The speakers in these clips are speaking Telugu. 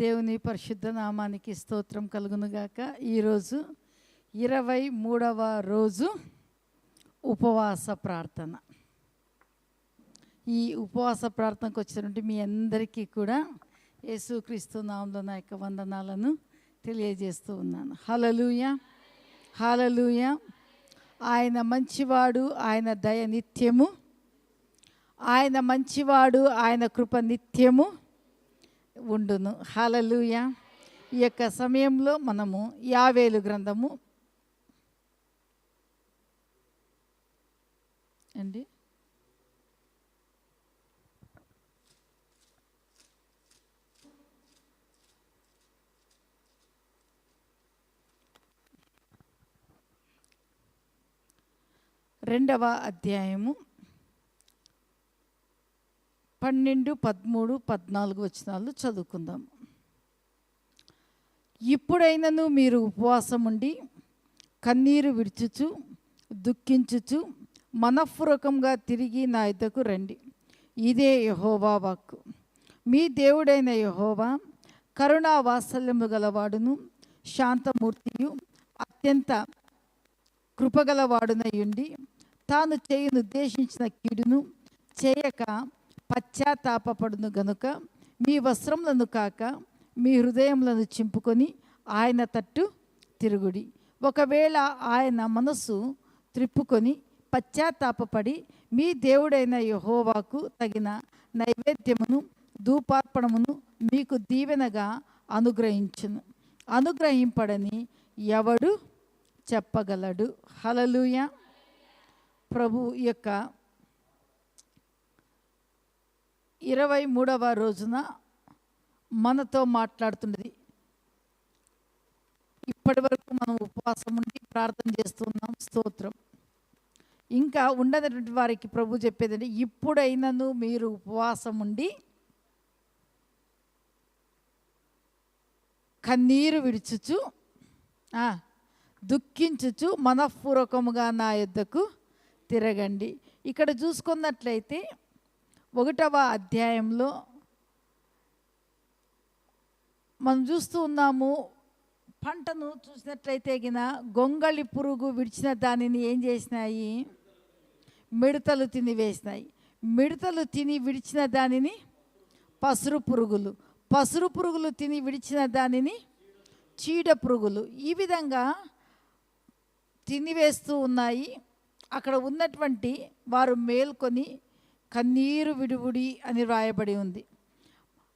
దేవుని పరిశుద్ధ నామానికి స్తోత్రం కలుగునుగాక. ఈరోజు ఇరవై మూడవ రోజు ఉపవాస ప్రార్థన. ఈ ఉపవాస ప్రార్థనకు వచ్చినటువంటి మీ అందరికీ కూడా యేసుక్రీస్తు నామంలో నా యొక్క వందనాలను తెలియజేస్తూ ఉన్నాను. హలలుయ హలలుయ ఆయన మంచివాడు ఆయన దయ నిత్యము. ఆయన మంచివాడు ఆయన కృప నిత్యము. ఉండును. హాలలుయ ఈ యొక్క సమయంలో మనము యావేలు గ్రంథము అండి. రెండవ అధ్యాయము. పన్నెండు పదమూడు పద్నాలుగు వచనాలు చదువుకుందాం. ఇప్పుడైనను మీరు ఉపవాసం ఉండి కన్నీరు విడుచుచు దుఃఖించుచు మనఃపూర్వకంగా తిరిగి నా ఇద్దకు రండి. ఇదే యహోవా వాక్కు. మీ దేవుడైన యహోవా కరుణా వాత్సల్యము గలవాడును శాంతమూర్తియు అత్యంత కృపగలవాడునయుండి తాను చేయను ఉద్దేశించిన కీడును చేయక పశ్చాత్తాపడును గనుక మీ వస్త్రములను కాక మీ హృదయములను చింపుకొని ఆయన తట్టు తిరుగుడి. ఒకవేళ ఆయన మనస్సు త్రిప్పుకొని పశ్చాత్తాపడి మీ దేవుడైన యహోవాకు తగిన నైవేద్యమును ధూపార్పణమును మీకు దీవెనగా అనుగ్రహించును. అనుగ్రహింపడని ఎవడు చెప్పగలడు? హలలుయ ప్రభు యొక్క ఇరవై మూడవ రోజున మనతో మాట్లాడుతున్నది. ఇప్పటి వరకు మనం ఉపవాసం ఉండి ప్రార్థన చేస్తున్నాం. స్తోత్రం. ఇంకా ఉండనటువంటి వారికి ప్రభు చెప్పేదండి ఇప్పుడైనను మీరు ఉపవాసం ఉండి కన్నీరు విడుచుచు దుఃఖించుచు మనఃపూర్వకముగా నా యొద్దకు తిరగండి. ఇక్కడ చూసుకున్నట్లయితే ఒకటవ అధ్యాయంలో మనం చూస్తూ ఉన్నాము పంటను చూసినట్లయితే గిన గొంగళి పురుగు విడిచిన దానిని ఏం చేసినాయి? మిడతలు తిని వేసినాయి. మిడతలు తిని విడిచిన దానిని పసురు పురుగులు. పసురు పురుగులు తిని విడిచిన దానిని చీడ పురుగులు. ఈ విధంగా తినివేస్తూ ఉన్నాయి. అక్కడ ఉన్నటువంటి వారు మేల్కొని కన్నీరు విడువుడి అని వ్రాయబడి ఉంది.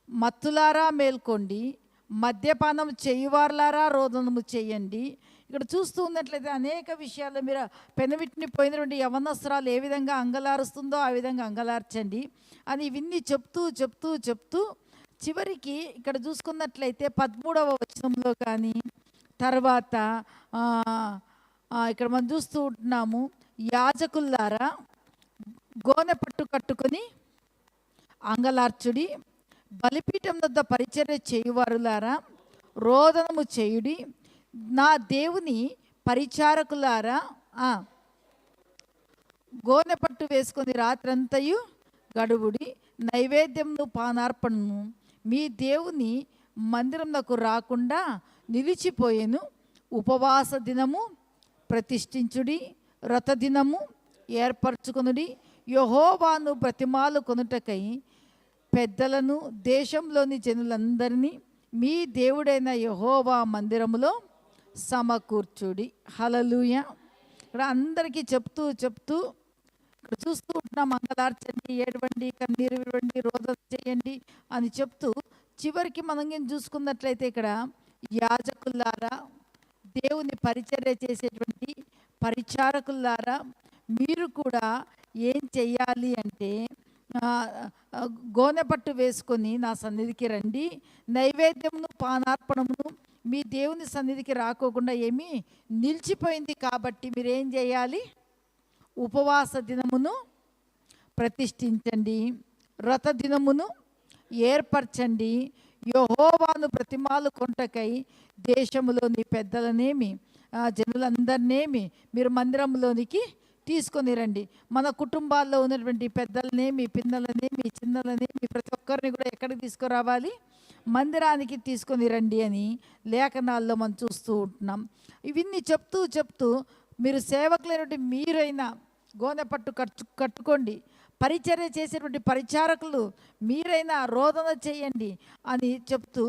మత్తులారా మేల్కోండి మద్యపానం చేయువార్లారా రోదనము చేయండి. ఇక్కడ చూస్తూ ఉన్నట్లయితే అనేక విషయాల్లో మీరు పెనవిట్ని పోయినటువంటి యవనస్త్రాలు ఏ విధంగా అంగలారుస్తుందో ఆ విధంగా అంగలార్చండి అని ఇవన్నీ చెప్తూ చెప్తూ చెప్తూ చివరికి ఇక్కడ చూసుకున్నట్లయితే పదమూడవ వచనంలో కానీ తర్వాత ఇక్కడ మనం చూస్తూ ఉంటున్నాము యాజకుల్లారా గోనె పట్టు కట్టుకొని అంగలార్చుడి బలిపీఠం వద్ద పరిచర్య చేయువారులారా రోదనము చేయుడి నా దేవుని పరిచారకులారా గోనె పట్టు వేసుకొని రాత్రంతయు గడువుడి నైవేద్యంను పానార్పణను మీ దేవుని మందిరంకు రాకుండా నిలిచిపోయేను. ఉపవాస దినము ప్రతిష్ఠించుడి రథ దినము ఏర్పరచుకొనుడి యహోవాను ప్రతిమాలు కొనుటకై పెద్దలను దేశంలోని జనులందరినీ మీ దేవుడైన యహోవా మందిరములో సమకూర్చుడి. హలలుయ ఇక్కడ అందరికీ చెప్తూ చెప్తూ ఇక్కడ చూస్తూ ఉంటున్నాం మంగళార్చండి ఏడవండి కన్నీరు విడవండి రోదన చేయండి అని చెప్తూ చివరికి మనం ఏం చూసుకున్నట్లయితే ఇక్కడ యాజకుల్లారా దేవుని పరిచర్య చేసేటువంటి పరిచారకుల్లారా మీరు కూడా ఏం చెయ్యాలి అంటే గోనె పట్టు వేసుకొని నా సన్నిధికి రండి. నైవేద్యమును పానార్పణమును మీ దేవుని సన్నిధికి రాకోకుండా ఏమీ నిలిచిపోయింది కాబట్టి మీరేం చేయాలి? ఉపవాస దినమును ప్రతిష్ఠించండి. వ్రత దినమును ఏర్పరచండి. యహోవాను ప్రతిమాలు కొంటకై దేశములోని పెద్దలనేమి ఆ, జనులందరినేమి మీరు మందిరంలోనికి తీసుకొని రండి. మన కుటుంబాల్లో ఉన్నటువంటి పెద్దల్ని మీ పిల్లలని మీ చిన్నలని మీ ప్రతి ఒక్కరిని కూడా ఎక్కడికి తీసుకురావాలి? మందిరానికి తీసుకొని రండి అని లేఖనాల్లో మనం చూస్తూ ఉంటున్నాం. ఇవన్నీ చెప్తూ చెప్తూ మీరు సేవకులైనటువంటి మీరైనా గోనె పట్టు కట్టు కట్టుకోండి. పరిచర్య చేసేటువంటి పరిచారకులు మీరైనా రోదన చేయండి అని చెప్తూ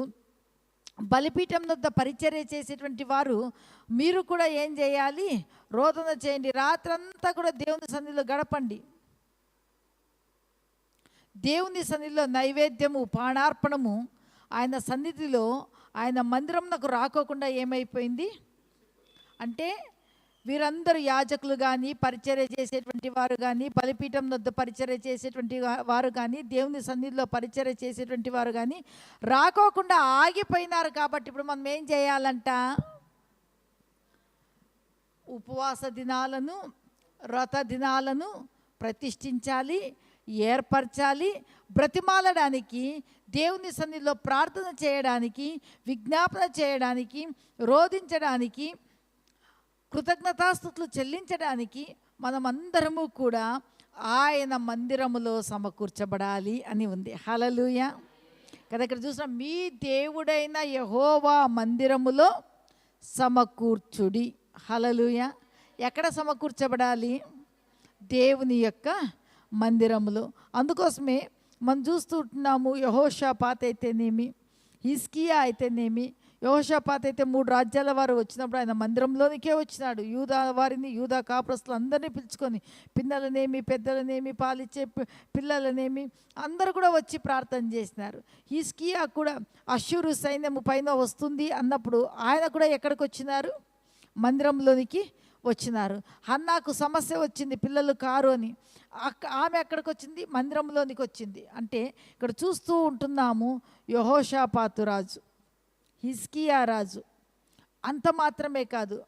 బలిపీఠం వద్ద పరిచర్య చేసేటువంటి వారు మీరు కూడా ఏం చేయాలి? రోదన చేయండి. రాత్రంతా కూడా దేవుని సన్నిధిలో గడపండి. దేవుని సన్నిధిలో నైవేద్యము పాణార్పణము ఆయన సన్నిధిలో ఆయన మందిరంనకు రాకోకుండా ఏమైపోయింది? అంటే వీరందరూ యాజకులు కానీ పరిచర్య చేసేటువంటి వారు కానీ బలిపీఠం వద్ద పరిచర్య చేసేటువంటి వారు కానీ దేవుని సన్నిధిలో పరిచర్య చేసేటువంటి వారు కానీ రాకోకుండా ఆగిపోయినారు కాబట్టి ఇప్పుడు మనం ఏం చేయాలంట? ఉపవాస దినాలను వ్రత దినాలను ప్రతిష్ఠించాలి ఏర్పరచాలి బ్రతిమాలడానికి దేవుని సన్నిధిలో ప్రార్థన చేయడానికి విజ్ఞాపన చేయడానికి రోధించడానికి కృతజ్ఞతాస్థుతులు చెల్లించడానికి మనమందరము కూడా ఆయన మందిరములో సమకూర్చబడాలి అని ఉంది. హలలుయ కదా ఇక్కడ చూసిన మీ దేవుడైన యహోవా మందిరములో సమకూర్చుడి. హలలుయ ఎక్కడ సమకూర్చబడాలి? దేవుని యొక్క మందిరములో. అందుకోసమే మనం చూస్తుంటున్నాము యహోషాపాత్ అయితేనేమి హిస్కియా అయితేనేమి యహోషాపాత్ అయితే మూడు రాజ్యాల వారు వచ్చినప్పుడు ఆయన మందిరంలోనికే వచ్చినాడు. యూదా వారిని యూదా కాపురస్తులు అందరినీ పిలుచుకొని పిన్నలనేమి పెద్దలనేమి పాలిచ్చే పిల్లలనేమి అందరూ కూడా వచ్చి ప్రార్థన చేసినారు. హిస్కియా కూడా అశ్వరు సైన్యము పైన వస్తుంది అన్నప్పుడు ఆయన కూడా ఎక్కడికి వచ్చినారు? మందిరంలోనికి వచ్చినారు. హన్నాకు సమస్య వచ్చింది పిల్లలు కారు అని. అక్క ఆమె ఎక్కడికి వచ్చింది? మందిరంలోనికి వచ్చింది. అంటే ఇక్కడ చూస్తూ ఉంటున్నాము యహోషాపాతు రాజు. హిస్కియా రాజు. అంత మాత్రమే కాదు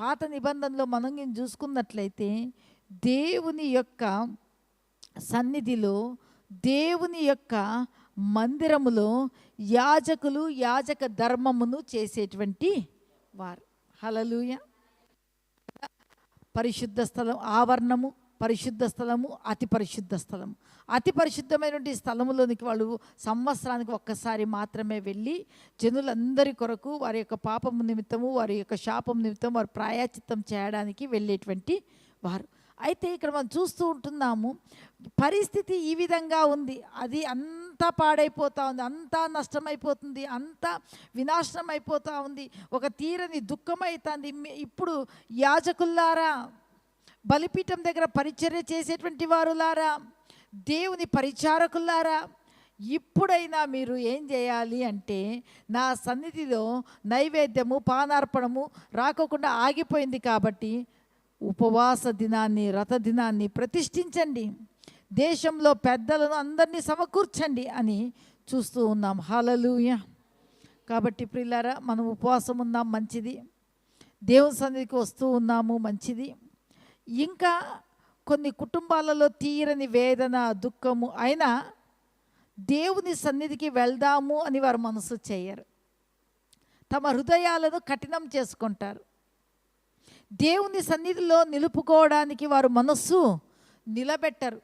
పాత నిబంధనలో మనం నేను చూసుకున్నట్లయితే దేవుని యొక్క సన్నిధిలో దేవుని యొక్క మందిరములో యాజకులు యాజక ధర్మమును చేసేటువంటి వారు. హలలుయ పరిశుద్ధ స్థలం ఆవరణము. పరిశుద్ధ స్థలము అతి పరిశుద్ధ స్థలము. అతి పరిశుద్ధమైనటువంటి స్థలములోనికి వాళ్ళు సంవత్సరానికి ఒక్కసారి మాత్రమే వెళ్ళి జనులందరి కొరకు వారి యొక్క పాపము నిమిత్తము వారి యొక్క శాపం నిమిత్తం వారు ప్రాయాచిత్తం చేయడానికి వెళ్ళేటువంటి వారు. అయితే ఇక్కడ మనం చూస్తూ ఉంటున్నాము పరిస్థితి ఈ విధంగా ఉంది. అది అంతా పాడైపోతూ ఉంది అంతా నష్టమైపోతుంది అంతా వినాశనం అయిపోతూ ఉంది. ఒక తీరని దుఃఖమైతుంది. ఇప్పుడు యాజకుల్లారా బలిపీఠం దగ్గర పరిచర్య చేసేటువంటి వారులారా దేవుని పరిచారకులారా ఇప్పుడైనా మీరు ఏం చేయాలి అంటే నా సన్నిధిలో నైవేద్యము పానార్పణము రాకోకుండా ఆగిపోయింది కాబట్టి ఉపవాస దినాన్ని రథ దినాన్ని ప్రతిష్ఠించండి. దేశంలో పెద్దలను అందరినీ సమకూర్చండి అని చూస్తూ ఉన్నాం. హలలుయ కాబట్టి ప్రిల్లారా మనం ఉపవాసం ఉన్నాం మంచిది. దేవుని సన్నిధికి వస్తూ ఉన్నాము మంచిది. ఇంకా కొన్ని కుటుంబాలలో తీరని వేదన దుఃఖము అయినా దేవుని సన్నిధికి వెళ్దాము అని వారు మనసు చేయరు. తమ హృదయాలను కఠినం చేసుకుంటారు. దేవుని సన్నిధిలో నిలుపుకోవడానికి వారు మనస్సు నిలబెట్టరు.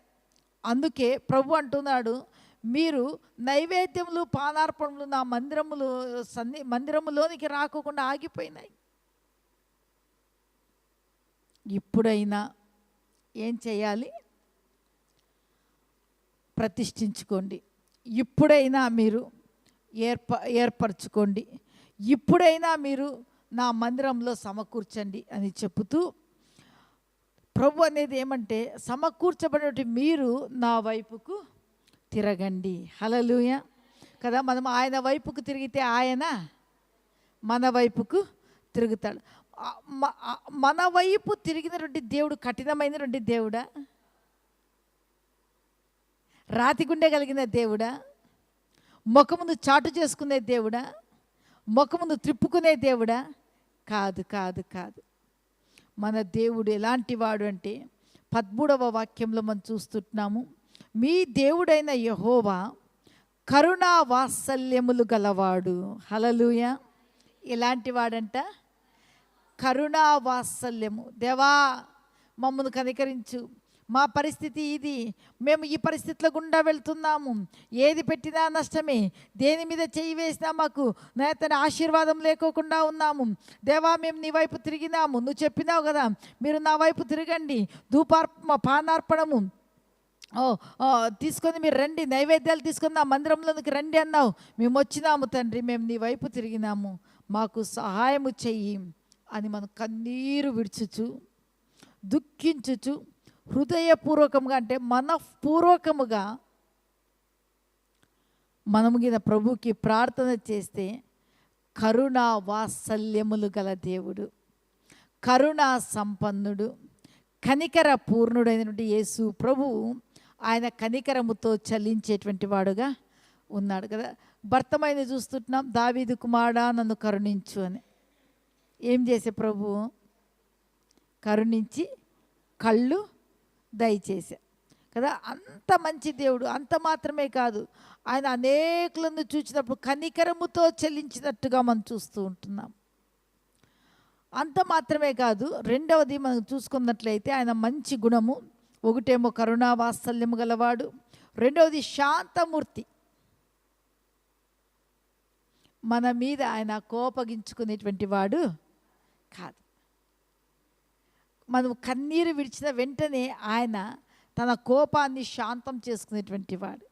అందుకే ప్రభు అంటున్నాడు మీరు నైవేద్యములు పానార్పణలు నా మందిరములు సన్ని మందిరములోనికి రాకుండా ఆగిపోయినాయి. ఇప్పుడైనా ఏం చేయాలి? ప్రతిష్ఠించుకోండి. ఇప్పుడైనా మీరు ఏర్ప ఏర్పరచుకోండి. ఇప్పుడైనా మీరు నా మందిరంలో సమకూర్చండి అని చెబుతూ ప్రభు అనేది ఏమంటే సమకూర్చబడినటువంటి మీరు నా వైపుకు తిరగండి. హలలుయ కదా మనం ఆయన వైపుకు తిరిగితే ఆయన మన వైపుకు తిరుగుతాడు. మన వైపు తిరిగినటువంటి దేవుడు కఠినమైనటువంటి దేవుడా? రాతి గుండె కలిగిన దేవుడా? ముఖమును చాటు చేసుకునే దేవుడా? ముఖమును త్రిప్పుకునే దేవుడా? కాదు కాదు కాదు. మన దేవుడు ఎలాంటి వాడు అంటే పద్మూడవ వాక్యంలో మనం చూస్తున్నాము మీ దేవుడైన యహోవా కరుణా వాత్సల్యములు గలవాడు. హలలుయ ఎలాంటి వాడంట? కరుణా వాత్సల్యము దేవా మమ్మను కనికరించు. మా పరిస్థితి ఇది. మేము ఈ పరిస్థితుల గుండా వెళ్తున్నాము. ఏది పెట్టినా నష్టమే. దేని మీద చేయి వేసినా మాకు నేతని ఆశీర్వాదం లేకోకుండా ఉన్నాము. దేవా మేము నీ వైపు తిరిగినాము. నువ్వు చెప్పినావు కదా మీరు నా వైపు తిరగండి. ధూపార్ప పానార్పణము. ఓ తీసుకొని మీరు రండి. నైవేద్యాలు తీసుకొని నా మందిరంలోనికి రండి అన్నావు. మేము వచ్చినాము తండ్రి. మేము నీ వైపు తిరిగినాము. మాకు సహాయము చెయ్యి. అని మనం కన్నీరు విడుచుచు దుఃఖించుచు హృదయపూర్వకంగా అంటే మనఃపూర్వకముగా మనము గిన ప్రభుకి ప్రార్థన చేస్తే కరుణా వాత్సల్యములు గల దేవుడు కరుణా సంపన్నుడు కనికర పూర్ణుడైనటువంటి యేసు ప్రభువు ఆయన కనికరముతో చలించేటువంటి వాడుగా ఉన్నాడు కదా. భర్తమైన చూస్తుంటున్నాం దావీదు కుమారుడా నన్ను కరుణించు అని. ఏం చేసే ప్రభువు కరుణించి కళ్ళు దయచేసా. కదా? అంత మంచి దేవుడు అంత మాత్రమే కాదు. ఆయన అనేకులను చూసినప్పుడు కనికరముతో చెల్లించినట్టుగా మనం చూస్తూ ఉంటున్నాం. అంత మాత్రమే కాదు రెండవది మనం చూసుకున్నట్లయితే ఆయన మంచి గుణము ఒకటేమో కరుణా వాత్సల్యము గలవాడు రెండవది శాంతమూర్తి. మన మీద ఆయన కోపగించుకునేటువంటి వాడు కాదు. మనం కన్నీరు విడిచిన వెంటనే ఆయన తన కోపాన్ని శాంతం చేసుకునేటువంటి వాడు.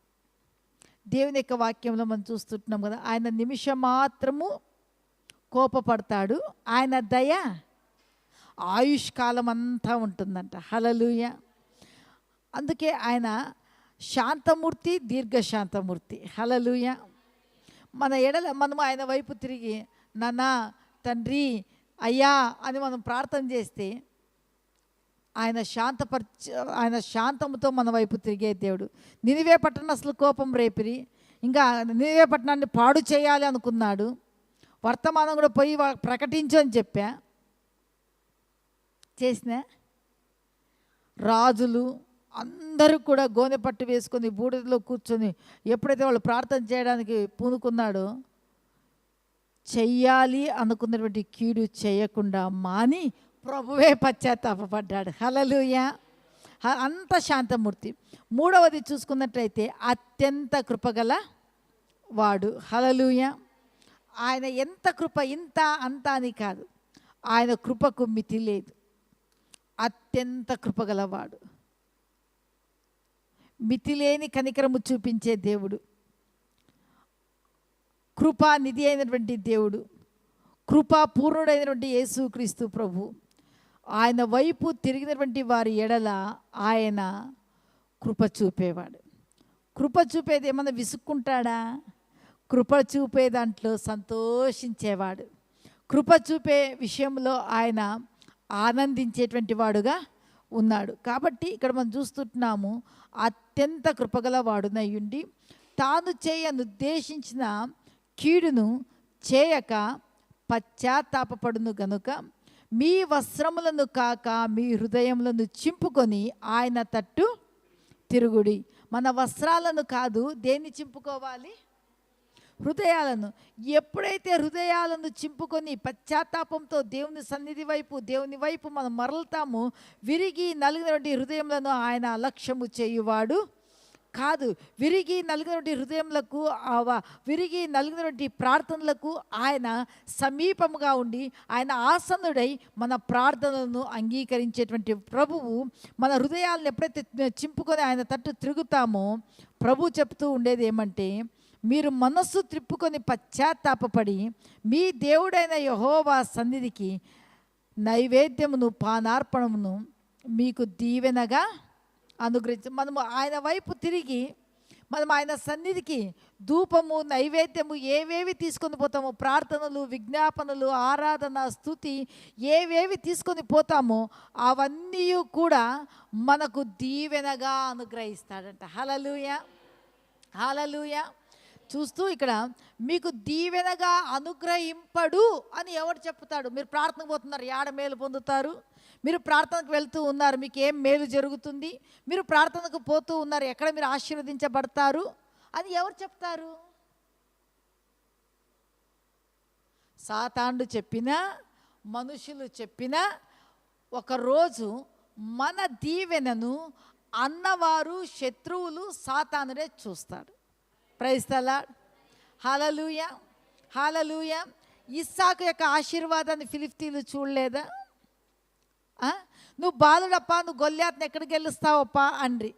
దేవుని యొక్క వాక్యంలో మనం చూస్తుంటున్నాం కదా ఆయన నిమిషం మాత్రము కోపపడతాడు ఆయన దయ ఆయుష్ కాలం అంతా ఉంటుందంట. హలలుయ అందుకే ఆయన శాంతమూర్తి దీర్ఘశాంతమూర్తి. హలలుయ మన ఎడల మనం ఆయన వైపు తిరిగి నానా తండ్రి అయ్యా అని మనం ప్రార్థన చేస్తే ఆయన శాంతపరిచ ఆయన శాంతముతో మన వైపు తిరిగే దేవుడు. నినివే పట్టణం అసలు కోపం రేపిరి. ఇంకా నినివే పట్టణాన్ని పాడు చేయాలి అనుకున్నాడు. వర్తమానం కూడా పోయి ప్రకటించు అని చెప్పా. చేసిన. రాజులు అందరూ కూడా గోనె పట్టు వేసుకొని బూడిదలో కూర్చొని ఎప్పుడైతే వాళ్ళు ప్రార్థన చేయడానికి పూనుకున్నాడో చెయ్యాలి అనుకున్నటువంటి కీడు చేయకుండా మాని ప్రభువే పశ్చాత్తాపడ్డాడు హలలుయ అంత శాంతమూర్తి. మూడవది చూసుకున్నట్లయితే అత్యంత కృపగల వాడు. హలలుయ ఆయన ఎంత కృప ఇంత అంత అని కాదు. ఆయన కృపకు మితి లేదు. అత్యంత కృపగలవాడు మితిలేని కనికరము చూపించే దేవుడు. కృపా నిధి అయినటువంటి దేవుడు కృపాపూర్ణుడైనటువంటి యేసుక్రీస్తు ప్రభు. ఆయన వైపు తిరిగినటువంటి వారి ఎడల ఆయన కృప చూపేవాడు. కృప చూపేది ఏమన్నా విసుక్కుంటాడా? కృప చూపే దాంట్లో సంతోషించేవాడు. కృప చూపే విషయంలో ఆయన ఆనందించేటువంటి వాడుగా ఉన్నాడు. కాబట్టి ఇక్కడ మనం చూస్తుంటున్నాము అత్యంత కృపగల వాడునయ్యుండి తాను చేయనుద్దేశించిన కీడును చేయక పశ్చాత్తాపపడును గనుక మీ వస్త్రములను కాక మీ హృదయములను చింపుకొని ఆయన తట్టు తిరుగుడి. మన వస్త్రాలను కాదు దేన్ని చింపుకోవాలి? హృదయాలను. ఎప్పుడైతే హృదయాలను చింపుకొని పశ్చాత్తాపంతో దేవుని సన్నిధి వైపు దేవుని వైపు మనం మరలుతాము విరిగి నలిగినటువంటి హృదయములను ఆయన అలక్ష్యము చేయువాడు కాదు విరిగి నలిగినటువంటి హృదయములకు ఆ విరిగి నలిగినటువంటి ప్రార్థనలకు ఆయన సమీపముగా ఉండి ఆయన ఆసనుడై మన ప్రార్థనలను అంగీకరించేటువంటి ప్రభువు మన హృదయాలను ఎప్పుడైతే చింపుకొని ఆయన తట్టు తిరుగుతామో ప్రభు చెప్తూ ఉండేది ఏమంటే మీరు మనస్సు త్రిప్పుకొని పశ్చాత్తాపపడి మీ దేవుడైన యహోవా సన్నిధికి నైవేద్యమును పానార్పణమును మీకు దీవెనగా అనుగ్రహించి మనము ఆయన వైపు తిరిగి మనం ఆయన సన్నిధికి ధూపము నైవేద్యము ఏవేవి తీసుకొని పోతామో ప్రార్థనలు విజ్ఞాపనలు ఆరాధన స్థుతి ఏవేవి తీసుకొని పోతామో అవన్నీ కూడా మనకు దీవెనగా అనుగ్రహిస్తాడంట. హలలుయ హలలుయ చూస్తూ ఇక్కడ మీకు దీవెనగా అనుగ్రహింపడు అని ఎవడు చెప్తాడు? మీరు ప్రార్థన పోతున్నారు యాడ మేలు పొందుతారు? మీరు ప్రార్థనకు వెళ్తూ ఉన్నారు మీకు ఏం మేలు జరుగుతుంది? మీరు ప్రార్థనకు పోతూ ఉన్నారు ఎక్కడ మీరు ఆశీర్వదించబడతారు? అని ఎవరు చెప్తారు? సాతాండు చెప్పినా మనుషులు చెప్పినా ఒకరోజు మన దీవెనను అన్నవారు శత్రువులు సాతానుడే చూస్తాడు. ప్రైస్తలా హాలలుయ హాలలుయ ఇస్సాకు యొక్క ఆశీర్వాదాన్ని ఫిలిఫ్తీలు చూడలేదా? నువ్వు బాలుడప్ప నువ్వు గొల్లాత్ని ఎక్కడ గెలుస్తావప్పా అండ్రి.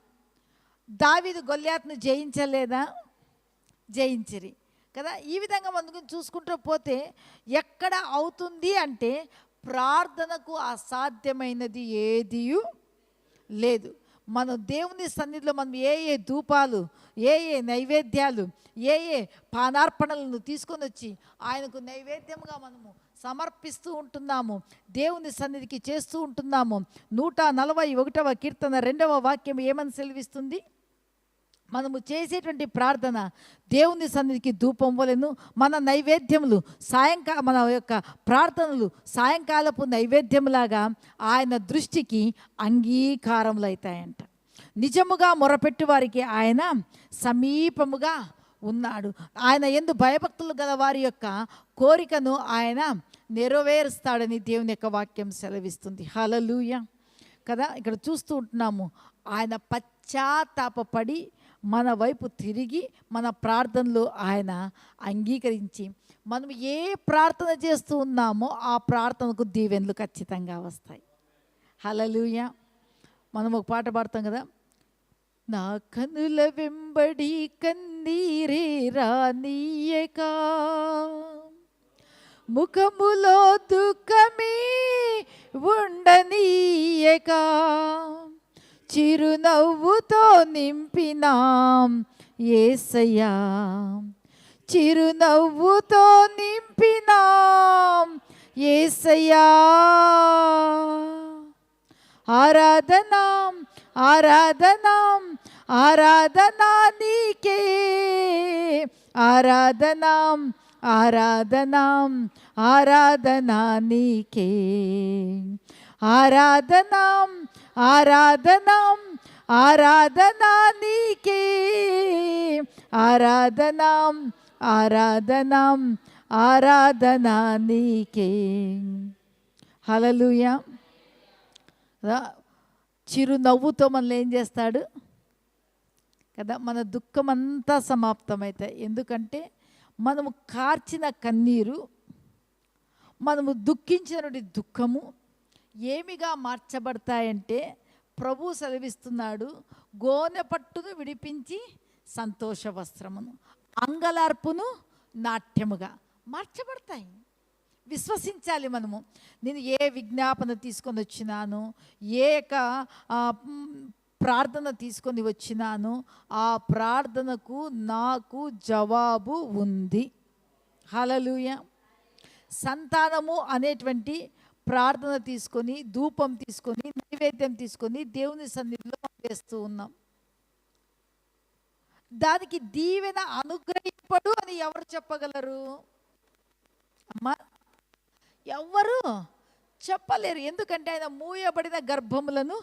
దావీదు గొల్లాత్ను జయించలేదా? జయించిరి. కదా? ఈ విధంగా ముందుకు చూసుకుంటూ పోతే ఎక్కడ అవుతుంది అంటే ప్రార్థనకు అసాధ్యమైనది ఏది లేదు. మనం దేవుని సన్నిధిలో మనం ఏ ఏ ధూపాలు ఏ ఏ నైవేద్యాలు ఏ ఏ పానార్పణలను తీసుకొని వచ్చి ఆయనకు నైవేద్యంగా మనము సమర్పిస్తూ ఉంటున్నాము. దేవుని సన్నిధికి చేస్తూ ఉంటున్నాము. నూట నలభై ఒకటవ కీర్తన రెండవ వాక్యం ఏమని సెలవిస్తుంది? మనము చేసేటువంటి ప్రార్థన దేవుని సన్నిధికి ధూపం వలెను మన నైవేద్యములు సాయంకాల మన యొక్క ప్రార్థనలు సాయంకాలపు నైవేద్యములాగా ఆయన దృష్టికి అంగీకారములు అవుతాయంట నిజముగా మొరపెట్టు వారికి ఆయన సమీపముగా ఉన్నాడు. ఆయన ఎందు భయభక్తులు గల వారి యొక్క కోరికను ఆయన నెరవేరుస్తాడని దేవుని యొక్క వాక్యం సెలవిస్తుంది. హలలుయ కదా ఇక్కడ చూస్తూ ఉంటున్నాము. ఆయన పశ్చాత్తాపపడి మన వైపు తిరిగి మన ప్రార్థనలు ఆయన అంగీకరించి మనం ఏ ప్రార్థన చేస్తూ ఉన్నామో ఆ ప్రార్థనకు దీవెనలు ఖచ్చితంగా వస్తాయి. హలలుయ మనం ఒక పాట పాడతాం కదా. నా కనుల వెంబడి కన్నీరే రానీయక. ముఖములో దుఃఖమే ఉండనీయక చిరునవ్వుతో నింపినాం ఏసయ్యా చిరునవ్వుతో నింపినాం ఏసయ్యా ఆరాధనాం ఆరాధనాం ఆరాధనా నీకే ఆరాధనాం ఆరాధనాం ఆరాధనా నీకే. ఆరాధనాం ఆరాధనాం ఆరాధనా నీకే. ఆరాధనాం ఆరాధనాం ఆరాధనా నీకే. హలలుయా చిరునవ్వుతో మనల్ని ఏం చేస్తాడు? కదా మన దుఃఖం అంతా సమాప్తమవుతాయి ఎందుకంటే మనము కార్చిన కన్నీరు మనము దుఃఖించినటువంటి దుఃఖము ఏమిగా మార్చబడతాయంటే ప్రభు సెలవిస్తున్నాడు గోనె పట్టును విడిపించి సంతోష వస్త్రమును అంగలార్పును నాట్యముగా మార్చబడతాయి. విశ్వసించాలి మనము. నేను ఏ విజ్ఞాపన తీసుకొని వచ్చినాను ఏ ప్రార్థన తీసుకొని వచ్చినాను. ఆ ప్రార్థనకు నాకు జవాబు ఉంది. హలలుయ సంతానము అనేటువంటి ప్రార్థన తీసుకొని ధూపం తీసుకొని నైవేద్యం తీసుకొని దేవుని సన్నిధిలో వేస్తూ ఉన్నాం. దానికి దీవెన అనుగ్రహింపడు అని ఎవరు చెప్పగలరు? అమ్మా ఎవరు చెప్పలేరు. ఎందుకంటే ఆయన మూయబడిన గర్భములను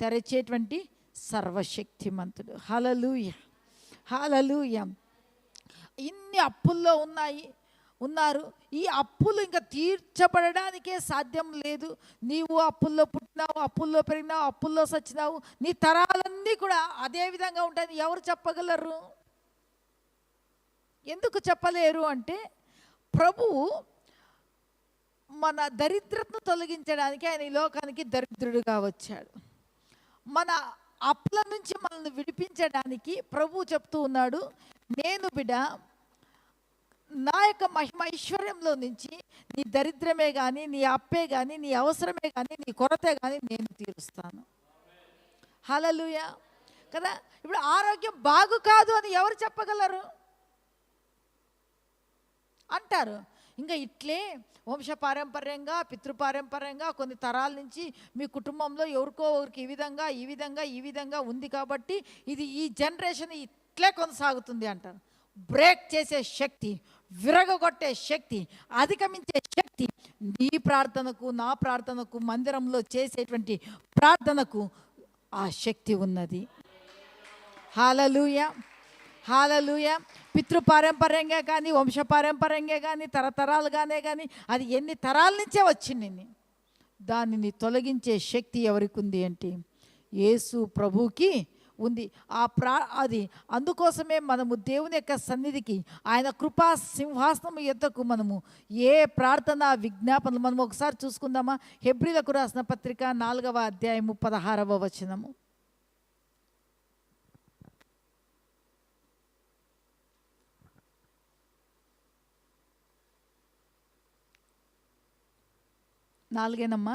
తెరచేటువంటి సర్వశక్తిమంతుడు. హలలుయ హలలుయ ఇన్ని అప్పుల్లో ఉన్నాయి. ఉన్నారు. ఈ అప్పులు ఇంకా తీర్చబడడానికే సాధ్యం లేదు. నీవు అప్పుల్లో పుట్టినావు అప్పుల్లో పెరిగినావు అప్పుల్లో సచ్చినావు. నీ తరాలన్నీ కూడా అదే విధంగా ఉంటాయి. ఎవరు చెప్పగలరు? ఎందుకు చెప్పలేరు అంటే ప్రభువు మన దరిద్రతను తొలగించడానికి ఆయన ఈ లోకానికి దరిద్రుడుగా వచ్చాడు. మన అప్పుల నుంచి మనల్ని విడిపించడానికి ప్రభు చెప్తూ ఉన్నాడు నేను బిడ నా యొక్క మహిమ ఐశ్వర్యంలో నుంచి నీ దరిద్రమే కానీ నీ అప్పే కానీ నీ అవసరమే కానీ నీ కొరతే కానీ నేను తీరుస్తాను. హలలుయ కదా ఇప్పుడు ఆరోగ్యం బాగు కాదు అని ఎవరు చెప్పగలరు? అంటారు. ఇంకా ఇట్లే వంశపారంపర్యంగా పితృపారంపర్యంగా కొన్ని తరాల నుంచి మీ కుటుంబంలో ఎవరికో ఒకరికి ఈ విధంగా ఈ విధంగా ఈ విధంగా ఉంది కాబట్టి ఇది ఈ జనరేషన్ ఇట్లే కొనసాగుతుంది అంటారు. బ్రేక్ చేసే శక్తి విరగగొట్టే శక్తి అధిగమించే శక్తి నీ ప్రార్థనకు నా ప్రార్థనకు మందిరంలో చేసేటువంటి ప్రార్థనకు ఆ శక్తి ఉన్నది. Hallelujah hallelujah. పితృపారంపర్యంగా కానీ వంశపారంపర్యంగా కానీ తరతరాలుగానే కానీ అది ఎన్ని తరాల నుంచే వచ్చింది దానిని తొలగించే శక్తి ఎవరికి ఉంది అంటే యేసు ప్రభుకి ఉంది. ఆ ప్రా అది అందుకోసమే మనము దేవుని యొక్క సన్నిధికి ఆయన కృపా సింహాసనం ఎద్దకు మనము ఏ ప్రార్థన విజ్ఞాపనలు మనం ఒకసారి చూసుకుందామా? హెబ్రిలకు రాసిన పత్రిక నాలుగవ అధ్యాయము పదహారవ వచనము. నాలుగేనమ్మా?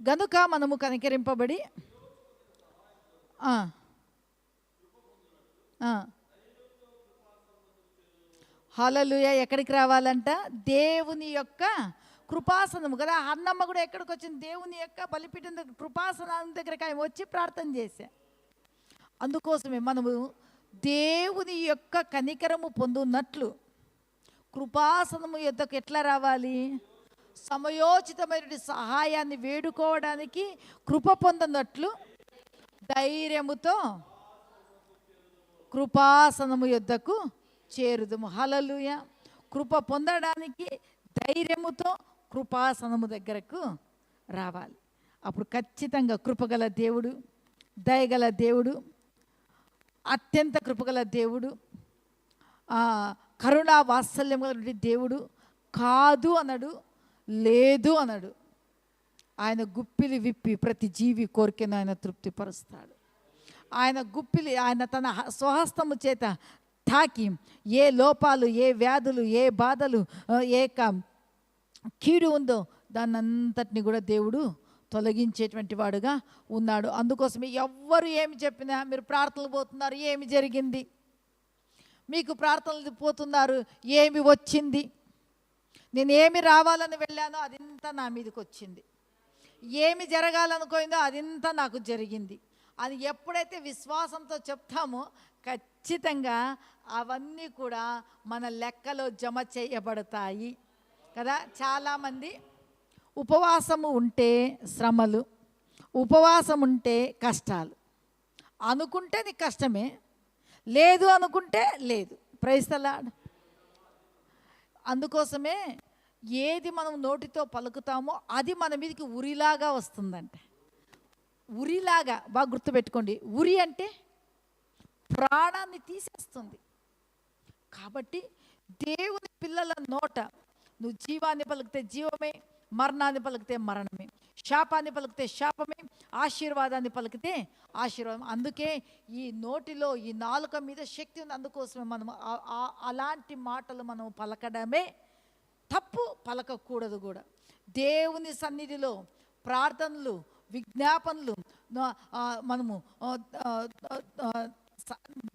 గనుక మనము కనికరింపబడి హలలుయ ఎక్కడికి రావాలంట? దేవుని యొక్క కృపాసనము కదా. అన్నమ్మ కూడా ఎక్కడికి వచ్చింది దేవుని యొక్క బలిపీఠం దగ్గర కృపాసనం దగ్గరికి ఆమె వచ్చి ప్రార్థన చేశా అందుకోసమే మనము దేవుని యొక్క కనికరము పొందున్నట్లు కృపాసనము యొద్దకు ఎట్లా రావాలి? సమయోచితమైన సహాయాన్ని వేడుకోవడానికి కృప పొందనట్లు ధైర్యముతో కృపాసనము యొద్దకు చేరుదము. హలలుయ కృప పొందడానికి ధైర్యముతో కృపాసనము దగ్గరకు రావాలి. అప్పుడు ఖచ్చితంగా కృపగల దేవుడు దయగల దేవుడు అత్యంత కృపగల దేవుడు కరుణా వాత్సల్యం కలిగిన దేవుడు కాదు అనడు లేదు అనడు ఆయన గుప్పిలి విప్పి ప్రతి జీవి కోరికను ఆయన తృప్తిపరుస్తాడు. ఆయన గుప్పిలి ఆయన తన స్వహస్తము చేత తాకి ఏ లోపాలు ఏ వ్యాధులు ఏ బాధలు ఏక ఏ కీడు ఉందో దాన్నంతటిని కూడా దేవుడు తొలగించేటువంటి వాడుగా ఉన్నాడు. అందుకోసమే ఎవ్వరు ఏమి చెప్పినా మీరు ప్రార్థనలు పోతున్నారు ఏమి జరిగింది? మీకు ప్రార్థనలు పోతున్నారు ఏమి వచ్చింది? నేను ఏమి రావాలని వెళ్ళానో అదింతా నా మీదకి వచ్చింది. ఏమి జరగాలనుకోయిందో అదింతా నాకు జరిగింది. అది ఎప్పుడైతే విశ్వాసంతో చెప్తామో ఖచ్చితంగా అవన్నీ కూడా మన లెక్కలో జమ చేయబడతాయి. కదా? చాలామంది ఉపవాసము ఉంటే శ్రమలు ఉపవాసం ఉంటే కష్టాలు. అనుకుంటే నీకు కష్టమే లేదు అనుకుంటే లేదు. ప్రైస్తలాడ్ అందుకోసమే ఏది మనం నోటితో పలుకుతామో అది మన మీదకి ఉరిలాగా వస్తుందంట. ఉరిలాగా బాగా గుర్తుపెట్టుకోండి. ఉరి అంటే ప్రాణాన్ని తీసేస్తుంది. కాబట్టి దేవుని పిల్లల నోట నువ్వు జీవాన్ని పలికితే జీవమే మరణాన్ని పలికితే మరణమే. శాపాన్ని పలికితే శాపమే ఆశీర్వాదాన్ని పలికితే ఆశీర్వాదం. అందుకే ఈ నోటిలో ఈ నాలుక మీద శక్తి ఉంది. అందుకోసమే మనం అలాంటి మాటలు మనం పలకడమే తప్పు పలకకూడదు కూడా. దేవుని సన్నిధిలో ప్రార్థనలు విజ్ఞాపనలు మనము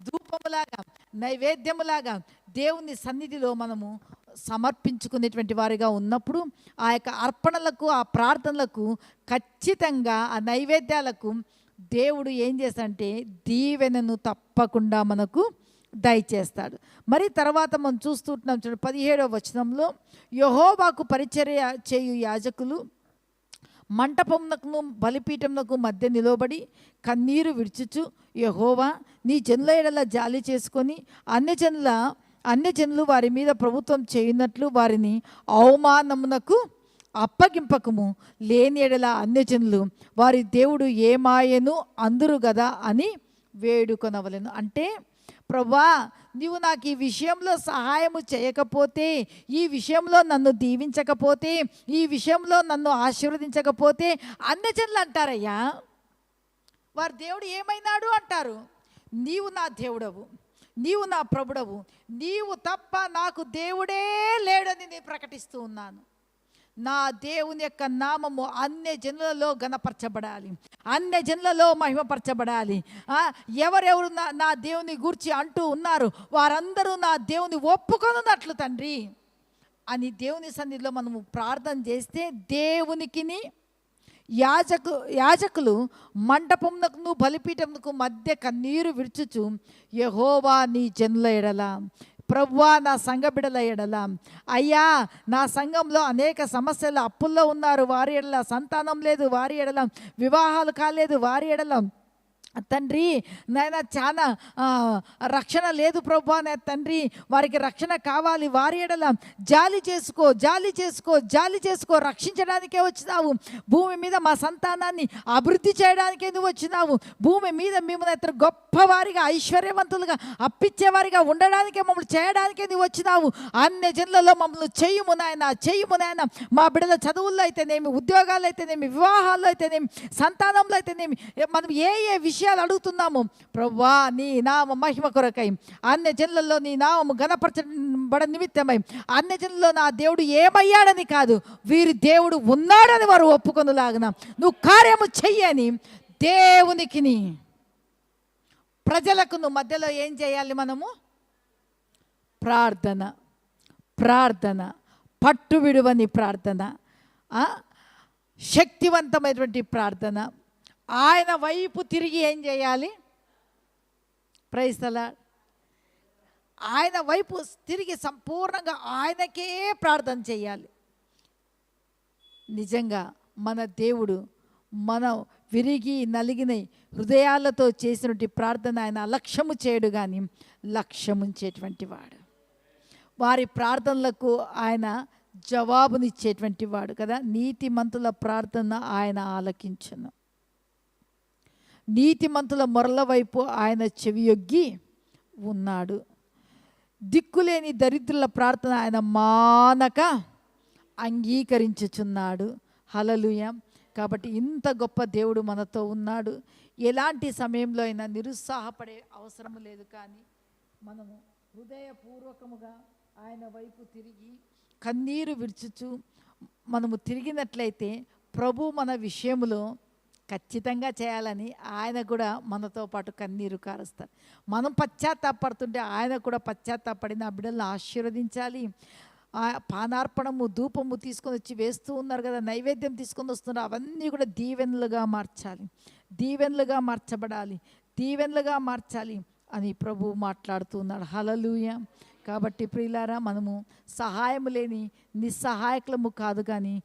ధూపములాగా నైవేద్యములాగా దేవుని సన్నిధిలో మనము సమర్పించుకునేటువంటి వారిగా ఉన్నప్పుడు ఆ యొక్క అర్పణలకు ఆ ప్రార్థనలకు ఖచ్చితంగా ఆ నైవేద్యాలకు దేవుడు ఏం చేస్తాడంటే దీవెనను తప్పకుండా మనకు దయచేస్తాడు. మరి తర్వాత మనం చూస్తుంటున్నాం చూడండి పదిహేడవ వచనంలో యహోవాకు పరిచర్య చేయు యాజకులు మంటపమునకును బలిపీఠమునకు మధ్య నిలబడి కన్నీరు విడిచుచు యహోవా నీ జనుల ఎడల జాలి చేసుకొని అన్యజనుల అన్యజనులు వారి మీద ప్రభుత్వం చేయనట్లు వారిని అవమానమునకు అప్పగింపకము. లేని ఎడల అన్యజనులు వారి దేవుడు ఏమాయను అందురు గదా అని వేడుకొనవలెను. అంటే ప్రభా నీవు నాకు ఈ విషయంలో సహాయము చేయకపోతే ఈ విషయంలో నన్ను దీవించకపోతే ఈ విషయంలో నన్ను ఆశీర్వదించకపోతే అన్యజనులు అంటారయ్యా. వారి దేవుడు ఏమైనాడు అంటారు? నీవు నా దేవుడవు. నీవు నా ప్రభుడవు నీవు తప్ప నాకు దేవుడే లేడని నేను ప్రకటిస్తూ ఉన్నాను. నా దేవుని యొక్క నామము అన్య జనులలో గణపరచబడాలి అన్య జనులలో మహిమపరచబడాలి. ఎవరెవరు నా నా దేవుని గూర్చి అంటూ ఉన్నారు వారందరూ నా దేవుని ఒప్పుకొనున్నట్లు తండ్రి. అని దేవుని సన్నిధిలో మనము ప్రార్థన చేస్తే దేవునికిని యాజకు యాజకులు మండపమునకును బలిపీఠమునకు మధ్య కన్నీరు విడుచుచు యహోవా నీ జనుల ఎడల ప్రభువా నా సంఘ బిడల ఎడల. అయ్యా నా సంఘంలో అనేక సమస్యలు అప్పుల్లో ఉన్నారు. వారి ఎడల సంతానం లేదు వారి ఎడల వివాహాలు కాలేదు వారి ఎడలం తండ్రి నాయన చాలా రక్షణ లేదు ప్రభా నా తండ్రి. వారికి రక్షణ కావాలి. వారి ఎడల జాలి చేసుకో జాలి చేసుకో జాలి చేసుకో. రక్షించడానికే వచ్చినావు. భూమి మీద మా సంతానాన్ని అభివృద్ధి చేయడానికే నువ్వు వచ్చినావు. భూమి మీద మేము ఇద్దరు గొప్పవారిగా ఐశ్వర్యవంతులుగా అప్పిచ్చేవారిగా ఉండడానికే మమ్మల్ని చేయడానికే నువ్వు వచ్చినావు. అన్ని జన్లలో మమ్మల్ని చెయ్యము నాయన చెయ్యము నాయన. మా బిడ్డల చదువుల్లో అయితేనేమి ఉద్యోగాలు అయితేనేమి వివాహాల్లో అయితేనేమి సంతానంలో అయితేనేమి మనం ఏ ఏ విషయాలు అడుగుతున్నాము. ప్రవ్వా నీ నామ మహిమ కొరకై అన్య జనులలో నీ నామము గణపరచబడ నిమిత్తమై అన్య జనులలో నా దేవుడు ఏమయ్యాడని కాదు వీరి దేవుడు ఉన్నాడని వారు ఒప్పుకొనులాగన. నువ్వు కార్యము చెయ్యని దేవునికిని. ప్రజలకు నువ్వు మధ్యలో ఏం చేయాలి మనము? ప్రార్థన ప్రార్థన పట్టు విడువని ప్రార్థన ఆ? శక్తివంతమైనటువంటి ప్రార్థన ఆయన వైపు తిరిగి ఏం చేయాలి? ప్రైస్తలా ఆయన వైపు తిరిగి సంపూర్ణంగా ఆయనకే ప్రార్థన చేయాలి. నిజంగా మన దేవుడు మన విరిగి నలిగిన హృదయాలతో చేసినటువంటి ప్రార్థన ఆయన అలక్ష్యము చేయడు కానీ లక్ష్యముంచేటువంటి వాడు. వారి ప్రార్థనలకు ఆయన జవాబునిచ్చేటువంటి వాడు కదా. నీతిమంతుల ప్రార్థన ఆయన ఆలకించను. నీతిమంతుల మొరల వైపు ఆయన చెవియొగ్గి ఉన్నాడు. దిక్కులేని దరిద్రుల ప్రార్థన ఆయన మానక అంగీకరించుచున్నాడు. హలలుయ కాబట్టి ఇంత గొప్ప దేవుడు మనతో ఉన్నాడు. ఎలాంటి సమయంలో అయినా నిరుత్సాహపడే అవసరం లేదు కానీ మనము హృదయపూర్వకముగా ఆయన వైపు తిరిగి కన్నీరు విడుచుచు మనము తిరిగినట్లయితే ప్రభు మన విషయములో ఖచ్చితంగా చేయాలని ఆయన కూడా మనతో పాటు కన్నీరు కారుస్తారు. మనం పశ్చాత్తాపడుతుంటే ఆయన కూడా పశ్చాత్తాపడి నా బిడ్డలను ఆశీర్వదించాలి. ఆ పానార్పణము ధూపము తీసుకొని వచ్చి వేస్తూ ఉన్నారు కదా నైవేద్యం తీసుకొని వస్తున్నారు అవన్నీ కూడా దీవెనలుగా మార్చాలి. దీవెనలుగా మార్చబడాలి. దీవెనలుగా మార్చాలి అని ప్రభు మాట్లాడుతూ ఉన్నాడు. హలలుయ కాబట్టి ప్రియులారా మనము సహాయము లేని నిస్సహాయకులము కాదు కానీ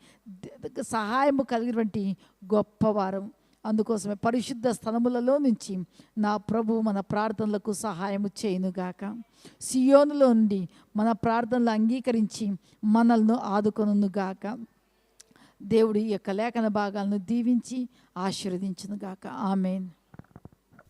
సహాయము కలిగినటువంటి గొప్పవారం. అందుకోసమే పరిశుద్ధ స్థలములలో నుంచి నా ప్రభు మన ప్రార్థనలకు సహాయము చేయునుగాక సియోనులో నుండి మన ప్రార్థనలు అంగీకరించి మనల్ని ఆదుకొనుగాక దేవుడి యొక్క లేఖన భాగాలను దీవించి ఆశీర్వదించునుగాక ఆమెన్.